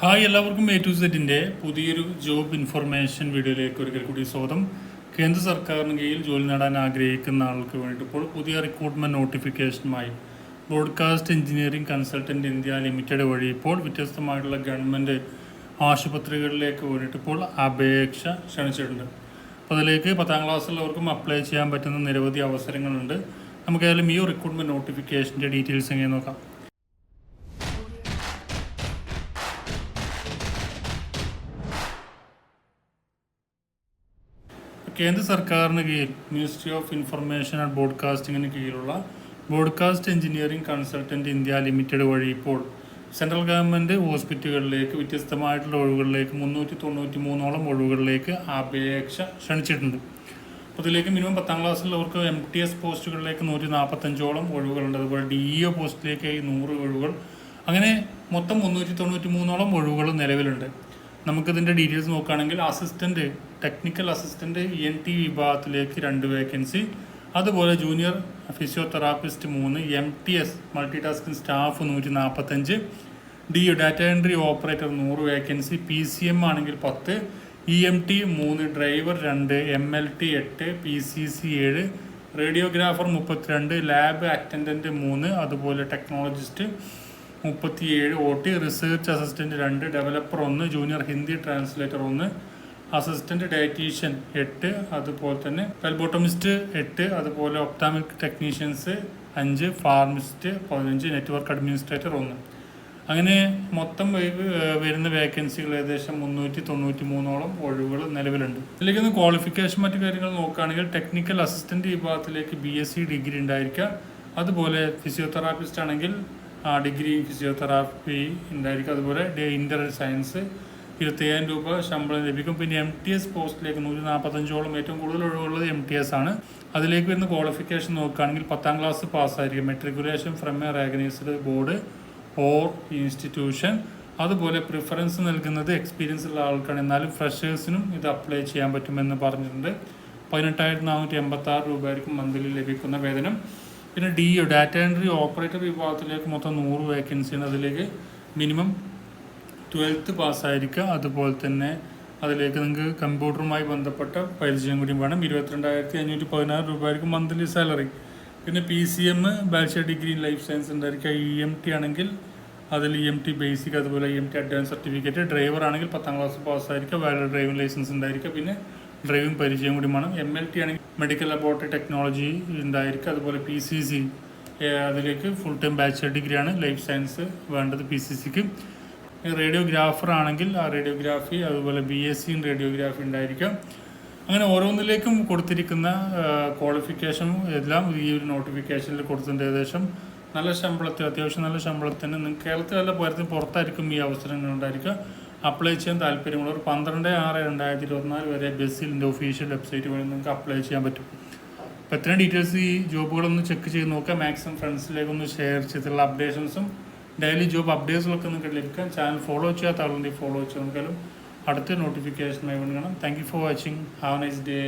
Hi എല്ലാവർക്കും A to സെറ്റിന്റെ പുതിയൊരു ജോബ് ഇൻഫർമേഷൻ വീഡിയോയിലേക്ക് ഒരിക്കൽ കൂടി സ്വാഗതം. കേന്ദ്ര സർക്കാരിന് കീഴിൽ ജോലി നേടാൻ ആഗ്രഹിക്കുന്ന ആൾക്ക് വേണ്ടിയിട്ട് ഇപ്പോൾ പുതിയ recruitment നോട്ടിഫിക്കേഷനുമായി broadcast engineering consultant India limited വഴി ഇപ്പോൾ വ്യത്യസ്തമായിട്ടുള്ള ഗവൺമെന്റ് ആശുപത്രികളിലേക്ക് വേണ്ടിയിട്ട് ഇപ്പോൾ അപേക്ഷ ക്ഷണിച്ചിട്ടുണ്ട്. അപ്പോൾ അതിലേക്ക് പത്താം ക്ലാസ്സിലുള്ളവർക്കും അപ്ലൈ ചെയ്യാൻ പറ്റുന്ന നിരവധി അവസരങ്ങളുണ്ട്. നമുക്ക് ഏതായാലും ഈ റിക്രൂട്ട്മെന്റ് നോട്ടിഫിക്കേഷന്റെ ഡീറ്റെയിൽസ് എങ്ങനെ നോക്കാം? കേന്ദ്ര സർക്കാരിന് കീഴിൽ മിനിസ്ട്രി ഓഫ് ഇൻഫർമേഷൻ ആൻഡ് ബ്രോഡ്കാസ്റ്റിംഗിന് കീഴിലുള്ള broadcast engineering consultant India limited വഴി ഇപ്പോൾ സെൻട്രൽ ഗവൺമെന്റ് ഹോസ്പിറ്റലുകളിലേക്ക് വ്യത്യസ്തമായിട്ടുള്ള ഒഴിവുകളിലേക്ക് മുന്നൂറ്റി തൊണ്ണൂറ്റി മൂന്നോളം ഒഴിവുകളിലേക്ക് അപേക്ഷ ക്ഷണിച്ചിട്ടുണ്ട്. അപ്പോൾ ഇതിലേക്ക് മിനിമം പത്താം ക്ലാസ്സിലുള്ളവർക്ക് എം ടി എസ് പോസ്റ്റുകളിലേക്ക് നൂറ്റി നാൽപ്പത്തഞ്ചോളം ഒഴിവുകളുണ്ട്. അതുപോലെ ഡി ഇ ഒ പോസ്റ്റിലേക്ക് നൂറ് ഒഴിവുകൾ. അങ്ങനെ മൊത്തം മുന്നൂറ്റി തൊണ്ണൂറ്റി മൂന്നോളം ഒഴിവുകൾ നിലവിലുണ്ട്. നമുക്കിതിന്റെ ഡീറ്റെയിൽസ് നോക്കുകയാണെങ്കിൽ assistant technical assistant E N T വിഭാഗത്തിലേക്ക് രണ്ട് വേക്കൻസി അതുപോലെ ജൂനിയർ ഫിസിയോതെറാപ്പിസ്റ്റ് മൂന്ന് M T S multi tasking staff നൂറ്റി നാൽപ്പത്തഞ്ച് ഡി ഡാറ്റ എൻട്രി ഓപ്പറേറ്റർ നൂറ് വേക്കൻസി പി സി എം ആണെങ്കിൽ പത്ത്. ഇ എം ടി മൂന്ന് ഡ്രൈവർ രണ്ട്. എം എൽ ടി എട്ട്. പി സി സി ഏഴ്. റേഡിയോഗ്രാഫർ മുപ്പത്തിരണ്ട്. ലാബ് അറ്റൻഡന്റ് മൂന്ന്. അതുപോലെ ടെക്നോളജിസ്റ്റ് മുപ്പത്തിയേഴ് ഒ ടി റിസർച്ച് അസിസ്റ്റന്റ് രണ്ട് ഡെവലപ്പർ ഒന്ന് ജൂനിയർ ഹിന്ദി ട്രാൻസ്ലേറ്റർ ഒന്ന് അസിസ്റ്റന്റ് ഡയറ്റീഷ്യൻ എട്ട് അതുപോലെ തന്നെ പെൽബോട്ടമിസ്റ്റ് എട്ട് അതുപോലെ ഒപ്താമിക് ടെക്നീഷ്യൻസ് അഞ്ച് ഫാർമിസ്റ്റ് പതിനഞ്ച് നെറ്റ്വർക്ക് അഡ്മിനിസ്ട്രേറ്റർ ഒന്ന്. അങ്ങനെ മൊത്തം വരുന്ന വേക്കൻസികൾ ഏകദേശം മുന്നൂറ്റി തൊണ്ണൂറ്റി മൂന്നോളം ഒഴിവുകൾ നിലവിലുണ്ട്. ഇതിലേക്ക് ഒന്ന് ക്വാളിഫിക്കേഷൻ മറ്റു കാര്യങ്ങൾ നോക്കുകയാണെങ്കിൽ ടെക്നിക്കൽ അസിസ്റ്റന്റ് വിഭാഗത്തിലേക്ക് ബി എസ് സി ഡിഗ്രി ഉണ്ടായിരിക്കുക അതുപോലെ ഫിസിയോതെറാപ്പിസ്റ്റ് ആണെങ്കിൽ ഡിഗ്രി ഫിസിയോതെറാപ്പി ഉണ്ടായിരിക്കും. അതുപോലെ ഇന്റർ സയൻസ് ഇരുപത്തയ്യായിരം രൂപ ശമ്പളം ലഭിക്കും. പിന്നെ എം ടി എസ് പോസ്റ്റിലേക്ക് നൂറ്റി നാൽപ്പത്തഞ്ചോളം ഏറ്റവും കൂടുതൽ ഒഴിവുള്ളത് എം ടി എസ് ആണ്. അതിലേക്ക് വരുന്ന ക്വാളിഫിക്കേഷൻ നോക്കുകയാണെങ്കിൽ പത്താം class പാസ്സായിരിക്കും matriculation from a recognised board or institution അതുപോലെ പ്രിഫറൻസ് നൽകുന്നത് എക്സ്പീരിയൻസ് ഉള്ള ആൾക്കാണ്. എന്നാലും ഫ്രഷേഴ്സിനും ഇത് അപ്ലൈ ചെയ്യാൻ പറ്റുമെന്ന് പറഞ്ഞിട്ടുണ്ട്. പതിനെട്ടായിരത്തി നാനൂറ്റി എൺപത്തി ആറ് രൂപയായിരിക്കും മന്ത്ലി ലഭിക്കുന്ന വേതനം. പിന്നെ ഡി ഡാറ്റ എൻട്രി ഓപ്പറേറ്റർ വിഭാഗത്തിലേക്ക് മൊത്തം നൂറ് ഉണ്ട് അതിലേക്ക് മിനിമം ട്വൽത്ത് പാസ്സായിരിക്കുക അതുപോലെ തന്നെ അതിലേക്ക് നിങ്ങൾക്ക് കമ്പ്യൂട്ടറുമായി ബന്ധപ്പെട്ട പരിചയം കൂടി വേണം. ഇരുപത്തിരണ്ടായിരത്തി അഞ്ഞൂറ്റി പതിനാറ് രൂപ ആയിരിക്കും മന്ത്ലി സാലറി പിന്നെ P C M bachelor degree in life science ഉണ്ടായിരിക്കുക. ഇ എം ടി ആണെങ്കിൽ അതിൽ ഇ എം ടി ബേസിക് അതുപോലെ E M T advance certificate driver ആണെങ്കിൽ പത്താം ക്ലാസ് പാസ്സായിരിക്കുക വാലിഡ് ഡ്രൈവിംഗ് ലൈസൻസ് ഉണ്ടായിരിക്കുക. പിന്നെ ഡ്രൈവിംഗ് പരിചയം കൂടി വേണം. എം എൽ ടി ആണെങ്കിൽ മെഡിക്കൽ ലബോറട്ടറി ടെക്നോളജി ഉണ്ടായിരിക്കും അതുപോലെ പി സി സി അതിലേക്ക് ഫുൾ ടൈം ബാച്ചലർ ഡിഗ്രിയാണ് ലൈഫ് സയൻസ് വേണ്ടത് പി സി സിക്ക് റേഡിയോഗ്രാഫർ ആണെങ്കിൽ ആ റേഡിയോഗ്രാഫി അതുപോലെ B S C in radiography ഉണ്ടായിരിക്കാം. അങ്ങനെ ഓരോന്നിലേക്കും കൊടുത്തിരിക്കുന്ന ക്വാളിഫിക്കേഷൻ എല്ലാം ഈ ഒരു നോട്ടിഫിക്കേഷനിൽ കൊടുത്തിട്ടുണ്ട് ഏകദേശം നല്ല ശമ്പളത്തിൽ അത്യാവശ്യം നല്ല ശമ്പളത്തിന് കേരളത്തിലല്ല പോരത്തിന് പുറത്തായിരിക്കും ഈ അവസരങ്ങൾ ഉണ്ടായിരിക്കുക. അപ്ലൈ ചെയ്യാൻ താല്പര്യമുള്ളവർ പന്ത്രണ്ട് ആറ് രണ്ടായിരത്തി ഇരുപത്തിനാല് വരെ ബസ്സിലിന്റെ ഒഫീഷ്യൽ വെബ്സൈറ്റ് വഴി നിങ്ങൾക്ക് അപ്ലൈ ചെയ്യാൻ പറ്റും. അപ്പോൾ എത്രയും ഡീറ്റെയിൽസ് ഈ ജോബുകളൊന്ന് ചെക്ക് ചെയ്ത് നോക്കുക. മാക്സിമം ഫ്രണ്ട്സിലേക്കൊന്ന് ഷെയർ ചെയ്തിട്ടുള്ള അപ്ഡേഷൻസും ഡെയിലി ജോബ് അപ്ഡേറ്റ്സുകളൊക്കെ നിങ്ങൾക്ക് ലഭിക്കാൻ ചാനൽ ഫോളോ ചെയ്യാത്ത ആളുണ്ടെങ്കിൽ ഫോളോ ചെയ്യാൻ അടുത്ത നോട്ടിഫിക്കേഷനായി വേണം thank you for watching have nice day